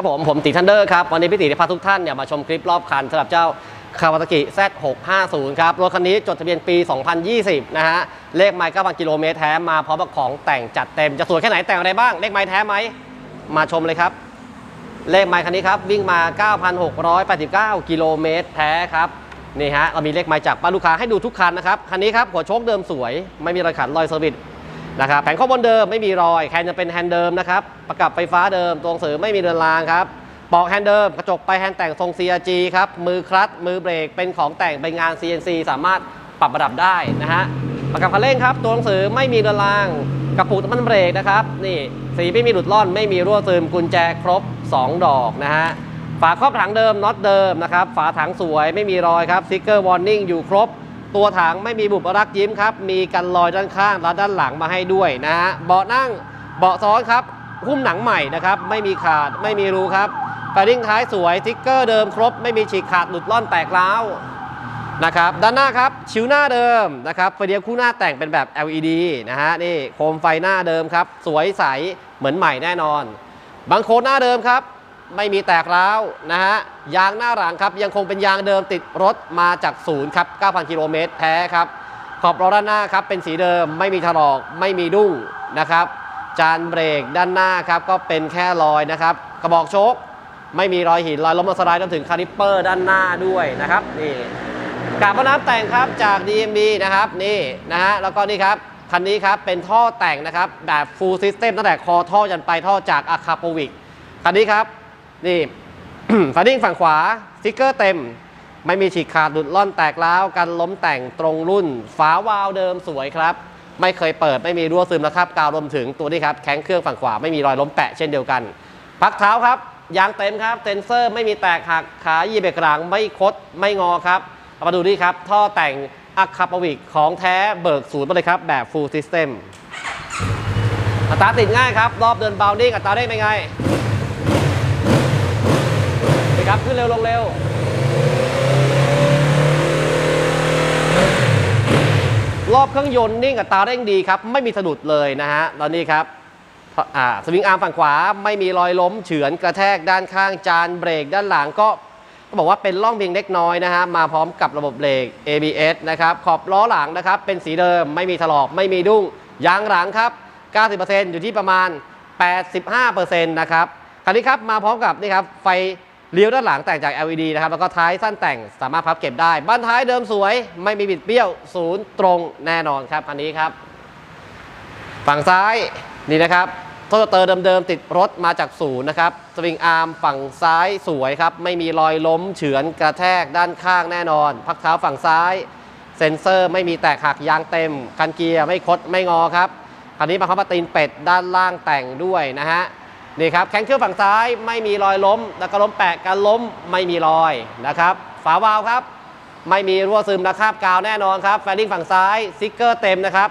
ครับผม ผมตีทันเดอร์ครับ วันนี้พี่ตีจะพาทุกท่านเนี่ยมาชมคลิปรอบคันสำหรับเจ้าคาวาตากิ Z650 ครับ รถคันนี้จดทะเบียนปี 2020 นะฮะ เลขไมล์9,000กิโลเมตรแท้มาพร้อมกับของแต่งจัดเต็ม จะสวยแค่ไหนแต่งอะไรบ้าง เลขไมล์แท้ไหม มาชมเลยครับ เลขไมล์คันนี้ครับ วิ่งมา 9,689 กิโลเมตรแท้ครับ นี่ฮะเรามีเลขไมล์จากป้าลูกค้าให้ดูทุกคันนะครับ คันนี้ครับหัวโชคเดิมสวย ไม่มีรอยขันรอยเซอร์วิส นะครับแผงข้อบนเดิมไม่มีรอยแคนจะเป็นแฮนด์เดิมนะครับประกับไฟฟ้าเดิมตัวหนังสือไม่มีเรือนรางครับปอกแฮนด์เดิมกระจกไปแฮนด์แต่งทรง CRG ครับมือคลัตช์มือเบรกเป็นของแต่งเป็นงาน CNC สามารถปรับระดับได้นะฮะประกับคันเร่งครับตัวหนังสือไม่มีเรือนรางกระปุกน้ำมันเบรกนะครับนี่สีไม่มีหลุดล่อนไม่มีรั่วซึมกุญแจครบ 2 ดอกนะฮะฝาครอบถังเดิมน็อตเดิมนะครับฝาถังสวยไม่มีรอยครับสติกเกอร์วอร์นิ่งอยู่ครบ ตัวถังไม่มีบุบรักยิ้มครับ มีกันรอยด้านข้างและด้านหลังมาให้ด้วยนะฮะเบาะนั่งเบาะซ้อนครับหุ้มหนังใหม่นะครับ ไม่มีขาดไม่มีรูครับไฟดิ้งท้ายสวยสติ๊กเกอร์เดิมครบ ไม่มีฉีกขาดหลุดล่อนแตกร้าวนะครับด้านหน้าครับชิวหน้าเดิมนะครับไฟเดียวคู่หน้าแต่งเป็นแบบ LED นะฮะนี่โคมไฟหน้าเดิมครับ สวยใสเหมือนใหม่แน่นอน บางโคนหน้าเดิมครับ ไม่มีแตกร้าวนะฮะยางหน้าหลังครับ ยังคงเป็นยางเดิมติดรถมาจากศูนย์ครับ 9,000 กิโลเมตรแท้ครับ ขอบล้อด้านหน้าครับ เป็นสีเดิมไม่มีถลอกไม่มีดุ้งนะครับ จานเบรกด้านหน้าครับ ก็เป็นแค่รอยนะครับ กระบอกโชคไม่มีรอยหินรอยล้มรอสไลด์รวมถึงคาลิปเปอร์ด้านหน้าด้วยนะครับนี่กาบน้ำแต่งครับจาก DMB นะครับนี่นะฮะแล้วก็นี่ครับคันนี้ครับเป็นท่อแต่งนะครับแบบ full system ตั้งแต่คอท่อยันไปท่อจากอาคาโปวิกคันนี้ครับ นี่ฟันดิ้งฝั่งขวาสติ๊กเกอร์เต็ม ไม่มีฉีกขาดหลุดล่อนแตกร้าวกันล้มแต่งตรงรุ่น ฝาวาล์วเดิมสวยครับ ไม่เคยเปิดไม่มีรั่วซึมนะครับกาวรวมถึงตัวนี้ครับแข้งเครื่องฝั่งขวาไม่มีรอยล้มแปะเช่นเดียวกันพักเท้าครับยางเต็มครับเซนเซอร์ไม่มีแตกหักขายีเบรกหลังไม่คดไม่งอครับามาดูนี่ครับ ท่อแต่งอะคาปวิกของแท้เบิกศูนย์มาเลยครับ แบบ full system อัตราติดง่ายครับ รอบเดินเบานิ่งอัตราเร่งเป็นไง ครับขึ้นเร็วลงเร็วรอบเครื่องยนต์นิ่งอัตาเร่งดีครับ ไม่มีสะดุดเลยนะฮะตอนนี้ครับสวิงอาร์มฝั่งขวาไม่มีรอยล้ม เฉือนกระแทกด้านข้างจานเบรกด้านหลังก็บอกว่าเป็นร่องเพียงเล็กน้อยนะฮะมาพร้อมกับระบบเบรก ABS นะครับขอบล้อหลังนะครับ เป็นสีเดิมไม่มีถลอกไม่มีดุ้งยางหลังครับ 90%อยู่ที่ประมาณ 85%นะครับคันนี้ครับมาพร้อมกับนี่ครับไฟ เลี้ยวด้านหลังแต่งจาก LED นะครับ แล้วก็ท้ายสั้นแต่งสามารถพับเก็บได้ บ้านท้ายเดิมสวย ไม่มีบิดเบี้ยวศูนย์ตรงแน่นอนครับคันนี้ครับ ฝั่งซ้ายนี่นะครับโทสเตอร์เดิมๆติดรถมาจากศูนย์นะครับ สวิงอาร์มฝั่งซ้ายสวยครับ ไม่มีรอยล้มเฉือนกระแทกด้านข้างแน่นอน พักเท้าฝั่งซ้าย เซ็นเซอร์ไม่มีแตกหักยางเต็ม คันเกียร์ไม่คดไม่งอครับคันนี้มาพร้อมตีนเป็ดด้านล่างแต่งด้วยนะฮะ นี่ครับแข้งเครื่องฝั่งซ้ายไม่มีรอยล้ม แล้วก็ล้มแปะกันล้มไม่มีรอยนะครับ ฝาวาล์วครับ ไม่มีรั่วซึมและคราบกาวแน่นอนครับแฟลดิ้งฝั่งซ้ายสติกเกอร์เต็มนะครับ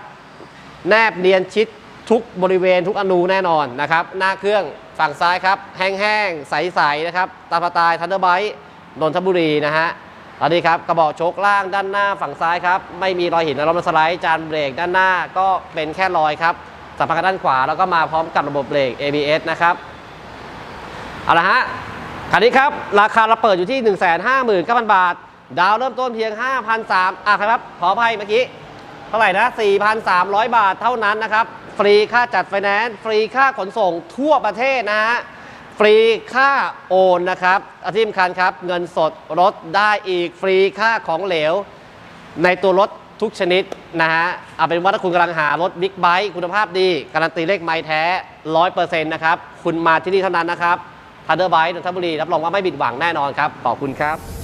แนบเนียนชิดทุกบริเวณทุกอนูแน่นอนนะครับ หน้าเครื่องฝั่งซ้ายครับ แห้งๆ ใสๆนะครับตาพตายทันเดอร์ไบต์นนทบุรีนะฮะตอนนี้ครับกระบอกโชคล่างด้านหน้าฝั่งซ้ายครับ ไม่มีรอยหินและล้มสไลด์จานเบรกด้านหน้าก็เป็นแค่รอยครับ สัมผัสกับด้านขวา แล้วก็มาพร้อมกับระบบเบรก ABS นะครับ เอาละฮะคันนี้ครับ ราคาเราเปิดอยู่ที่ 1 5 9 0 0 0 บาท ดาวเริ่มต้นเพียง 5,300อะครับ ขออภัยเมื่อกี้ เท่าไหร่นะ 4,300 บาทเท่านั้นนะครับ ฟรีค่าจัดไฟแนนซ์ ฟรีค่าขนส่งทั่วประเทศนะฮะ ฟรีค่าโอนนะครับอาที่สำคัญครับ เงินสดรถได้อีก ฟรีค่าของเหลว ในตัวรถ ทุกชนิดนะฮะเอาเป็นว่าถ้าคุณกำลังหารถบิ๊กไบค์คุณภาพดี การันตีเลขไม้แท้ร้อยเปอร์เซ็นต์นะครับ คุณมาที่นี่เท่านั้นนะครับทันเดอร์ไบค์นนทบุรีรับรองว่าไม่บิดหวังแน่นอนครับ ขอบคุณครับ